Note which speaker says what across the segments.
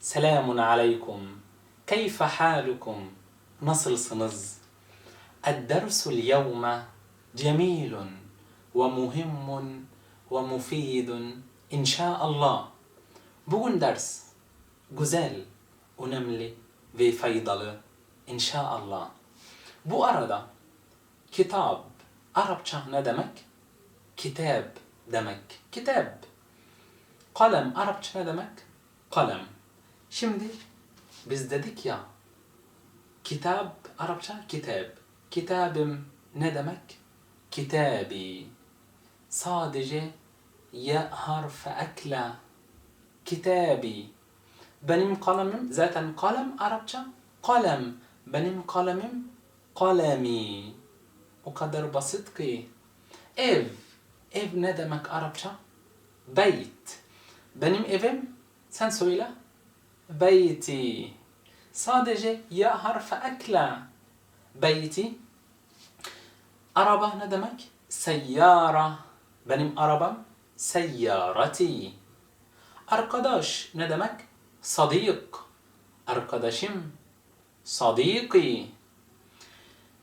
Speaker 1: سلام عليكم. كيف حالكم؟ نصل صنز الدرس اليوم جميل ومهم ومفيد إن شاء الله. بون درس. جزال ونملي في فيضل. إن شاء الله. بو أرادة كتاب. عرب شهنا دمك. كتاب دمك. كتاب. قلم. عرب شهنا دمك. قلم. Şimdi biz dedik ya kitap Arapça kitap. Kitabım ne demek? Kitabi. Sadece ya harfi ekle. Kitabi. Benim kalemim zaten kalem Arapça kalem. Benim kalemim kalemi. O kadar basit ki. Ev. Ev ne demek Arapça? Beyt. Benim evim sen söyle. Beyti. Sadece ya harfi ekle. Beyti. Araba ne demek? Seyyara. Benim arabam seyyarati. Arkadaş ne demek? Sadik. Arkadaşım. Sadiki.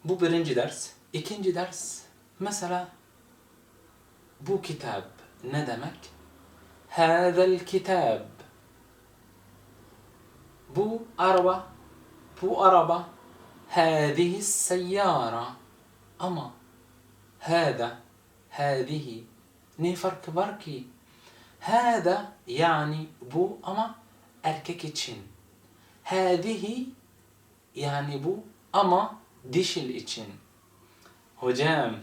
Speaker 1: Bu birinci ders. İkinci ders. Mesela bu kitap ne demek? Hâzel kitab. Bu araba. Bu araba. Hâzihi seyyara. Ama hâda, hâzihi ne farkı var ki? Hâda yani bu ama erkek için. Hâzihi yani bu ama dişil için. Hocam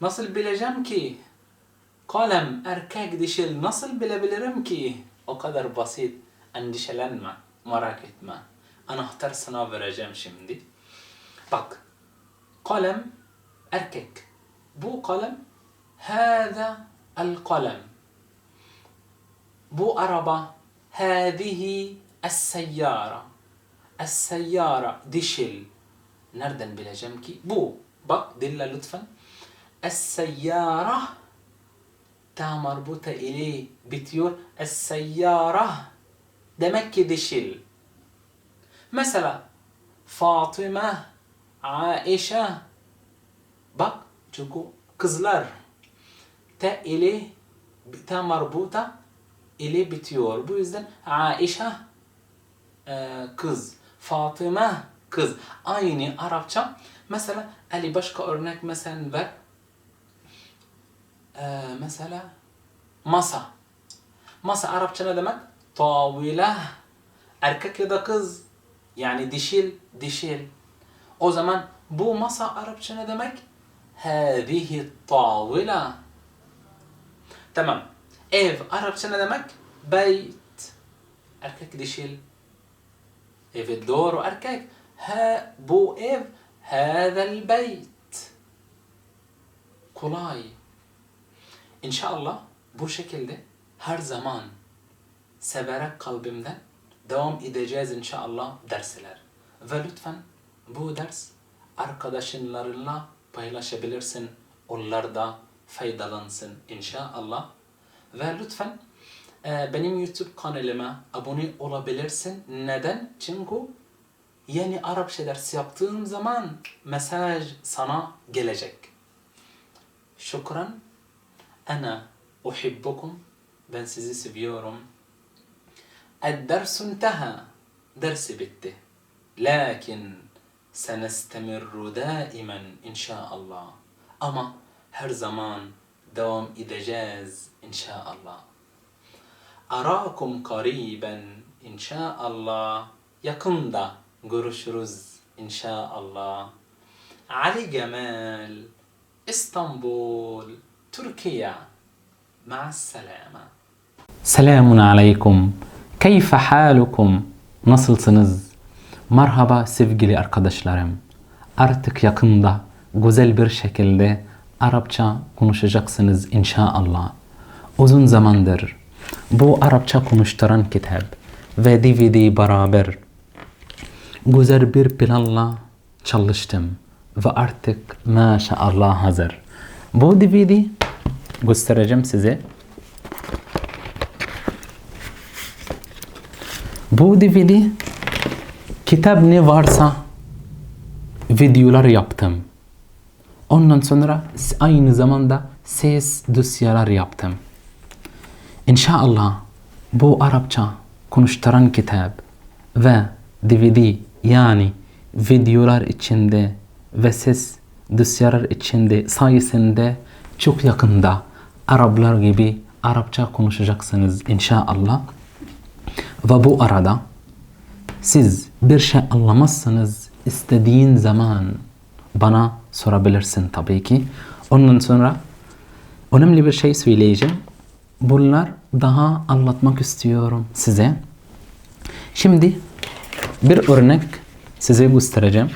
Speaker 1: nasıl bileceğim ki? Kalem erkek dişil nasıl bilebilirim ki? O kadar basit. Endişelenme. Merak etme. Anahtar sana vereceğim şimdi. Bak. Kalem erkek. Bu kalem hâzâ el kalem. Bu araba hâzihi es-seyyâra. Es-seyyâra dişil. Nereden bileceğim ki? Bu. Bak dille lütfen. Es-seyyâra ta marbuta ile bitiyor. Es-seyyâra demek ki dişil. Mesela Fatıma, Aişe bak çünkü kızlar te ile ta marbuta ile bitiyor. Bu yüzden Aişe e, kız, Fatıma kız. Aynı Arapça. Mesela Ali başka örnek mesela ver. E, mesela masa. Masa Arapça ne demek? Tavile. Erkek ya da kız. Yani dişil, dişil. O zaman bu masa Arapça ne demek? Hâzihi tavila. Tamam. Ev Arapça ne demek? Beyt. Erkek dişil. Evet doğru erkek. Ha, bu ev hâzel beyt. Kolay. İnşallah bu şekilde her zaman severek kalbimden devam edeceğiz inşallah dersler. Ve lütfen bu ders arkadaşlarınla paylaşabilirsin. Onlar da faydalansın inşallah. Ve lütfen e, benim YouTube kanalıma abone olabilirsin. Neden? Çünkü yeni Arapça ders yaptığım zaman mesaj sana gelecek. Şükran. Ana uhibbukum. Ben sizi seviyorum. الدرس انتهى. درس بت لكن سنستمر دائما إن شاء الله. أما هر زمان دوام إذا جاز إن شاء الله. أراكم قريبا إن شاء الله. يكندا قرش رز إن شاء الله. علي جمال إسطنبول تركيا. مع السلامة. سلام عليكم. Keyfe halukum? Nasılsınız? Merhaba sevgili arkadaşlarım. Artık yakında güzel bir şekilde Arapça konuşacaksınız inşallah. Uzun zamandır bu Arapça konuşturan kitap ve DVD beraber güzel bir planla çalıştım ve artık maşallah hazır. Bu DVD göstereceğim size. Bu DVD kitap ne varsa videolar yaptım. Ondan sonra aynı zamanda ses dosyalar yaptım. İnşallah bu Arapça konuşturan kitap ve DVD yani videolar içinde ve ses dosyalar içinde sayesinde çok yakında Araplar gibi Arapça konuşacaksınız inşallah. Ve bu arada siz bir şey anlamazsanız istediğin zaman bana sorabilirsin tabii ki. Ondan sonra önemli bir şey söyleyeceğim. Bunlar daha anlatmak istiyorum size. Şimdi bir örnek size göstereceğim.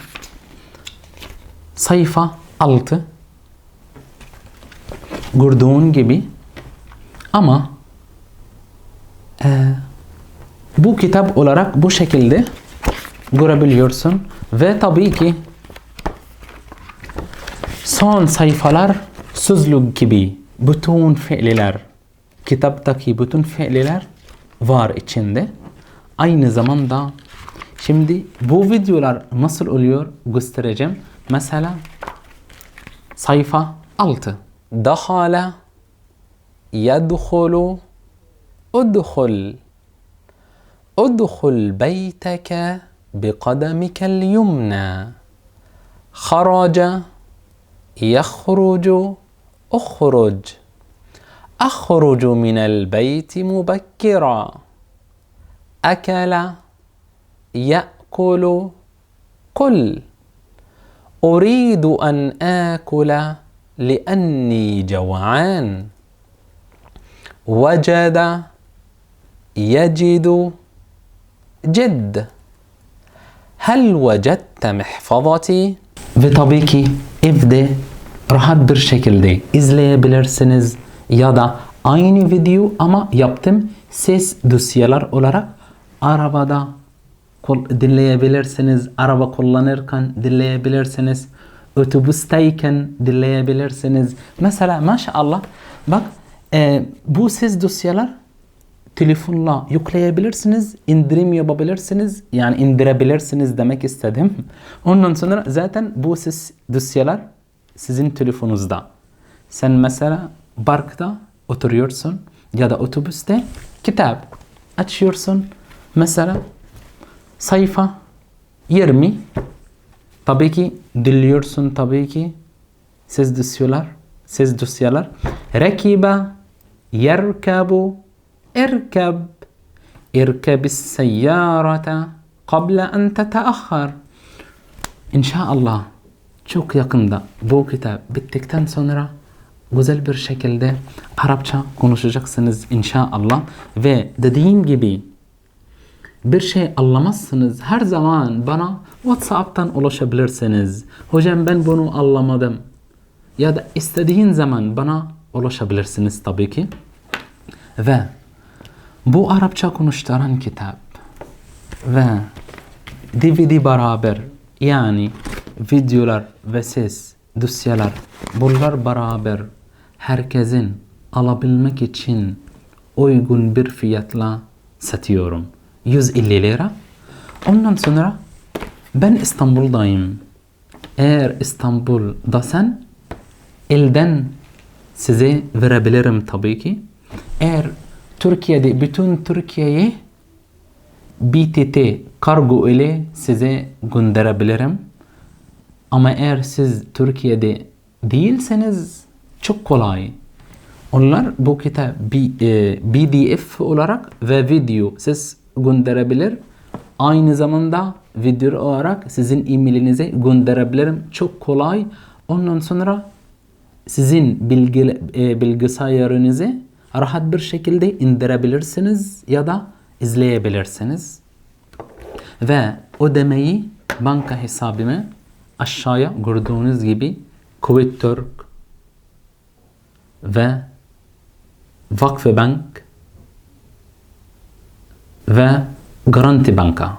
Speaker 1: Sayfa 6 gördüğün gibi ama e, bu kitap olarak bu şekilde görebiliyorsun. Ve tabii ki son sayfalar sözlük gibi bütün fiiller, kitaptaki bütün fiiller var içinde. Aynı zamanda şimdi bu videolar nasıl oluyor göstereceğim. Mesela sayfa 6. Dahala yedhulu udhul ادخل بيتك بقدمك اليمنى. خرج يخرج اخرج. أخرج من البيت مبكرا. أكل يأكل كل أريد أن آكل لأني جوعان. وجد يجد جد هل وجدت محفظتي ve tabii ki evde rahat bir şekilde izleyebilirsiniz ya da aynı video ama yaptım ses dosyalar olarak arabada dinleyebilirsiniz araba kullanırken dinleyebilirsiniz otobüsteyken dinleyebilirsiniz mesela maşallah bak e, bu ses dosyalar telefonla yükleyebilirsiniz, indirim yapabilirsiniz. Yani indirebilirsiniz demek istedim. Ondan sonra zaten bu ses dosyalar sizin telefonunuzda. Sen mesela parkta oturuyorsun ya da otobüste kitap açıyorsun. Mesela sayfa 20 tabii ki dinliyorsun tabii ki ses dosyalar ses dosyalar rakibe yerkabu irkab irkabis seyyarata qabla en teteahhar İnşallah çok yakında bu kitap bittikten sonra güzel bir şekilde Arapça konuşacaksınız inşallah ve dediğim gibi bir şey anlamazsınız her zaman bana WhatsApp'tan ulaşabilirsiniz. Hocam ben bunu anlamadım. Ya da istediğin zaman bana ulaşabilirsiniz tabii ki. Ve bu Arapça konuşturan kitap ve DVD beraber yani videolar ve ses dosyalar bunlar beraber herkesin alabilmek için uygun bir fiyatla satıyorum. 150 lira. Ondan sonra ben İstanbul'dayım. Eğer İstanbul'dasan elden size verebilirim tabii ki. Eğer Türkiye'de bütün Türkiye'ye BTT kargo ile size gönderebilirim. Ama eğer siz Türkiye'de değilseniz çok kolay. Onlar bu kitap PDF olarak ve video siz gönderebilir. Aynı zamanda video olarak sizin e-mailinize gönderebilirim. Çok kolay. Ondan sonra sizin bilgi, bilgisayarınızı rahat bir şekilde indirebilirsiniz ya da izleyebilirsiniz. Ve ödemeyi banka hesabımı aşağıya gördüğünüz gibi Kuveyt Türk ve Vakfı Bank ve Garanti Banka.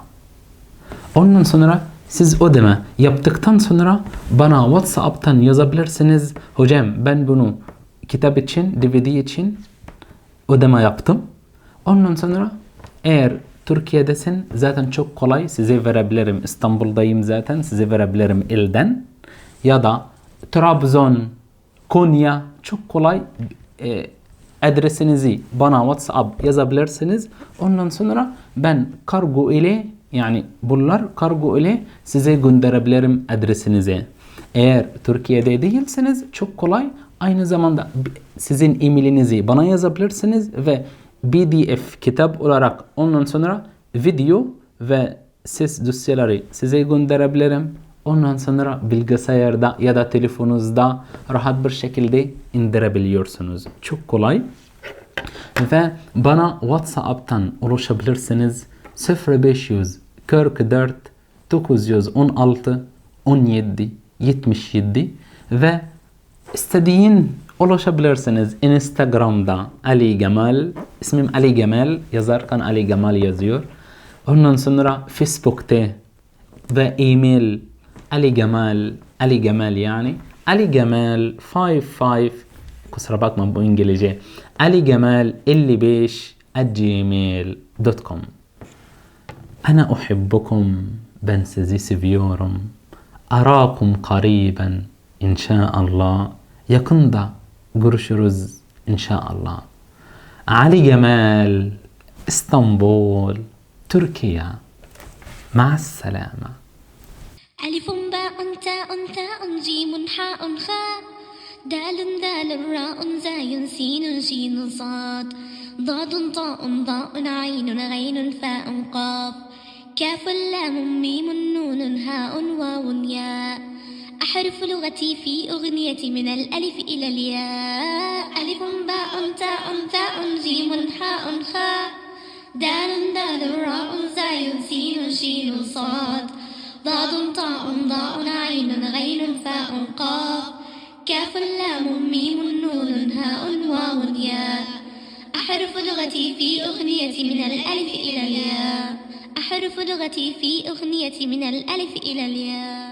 Speaker 1: Ondan sonra siz ödeme yaptıktan sonra bana WhatsApp'tan yazabilirsiniz. Hocam ben bunu kitap için, DVD için ödeme yaptım. Ondan sonra eğer Türkiye'desin zaten çok kolay size verebilirim. İstanbul'dayım zaten size verebilirim ilden. Ya da Trabzon, Konya çok kolay e, adresinizi bana WhatsApp yazabilirsiniz. Ondan sonra ben kargo ile yani bunlar kargo ile size gönderebilirim adresinize. Eğer Türkiye'de değilseniz çok kolay aynı zamanda sizin e-mailinizi bana yazabilirsiniz ve PDF kitap olarak ondan sonra video ve ses dosyaları size gönderebilirim. Ondan sonra bilgisayarda ya da telefonunuzda rahat bir şekilde indirebiliyorsunuz. Çok kolay. Ve bana WhatsApp'tan ulaşabilirsiniz 0500 44 916 17 77 ve استدين شاب شبلرسنز إنستغرام دا علي جمال. اسمي علي جمال. يزار كان علي جمال يزور هن سنرا فيسبوك تي. ذا إيميل. علي جمال. علي جمال يعني. علي جمال 55 كسربات من بو إنجليزي. علي جمال اللي بيش الجيميل دوت كوم أنا أحبكم. بنسزي سيفيورم أراكم قريبا. Inşallah. Yakında görüşürüz inşallah. Ali Gemal İstanbul Türkiye. مع السلامة.
Speaker 2: ألف باء تاء ثاء جيم حاء خاء دال دال راء زاي سين شين صاد. ضاد طاء ضاء عين غين فاء قاف. كاف لام ميم نون هاء واو ياء. أحرف لغتي في أغنيتي من الألف إلى الياء. ألف باء تاء ثاء جيم حاء خاء. دال دال راء زاي سين شين صاد. ضاد طاء ضاء عين غين فاء قاف. كاف لام ميم نون هاء واو ياء. أحرف لغتي في أغنيتي من الألف إلى الياء. أحرف لغتي في أغنيتي من الألف إلى الياء.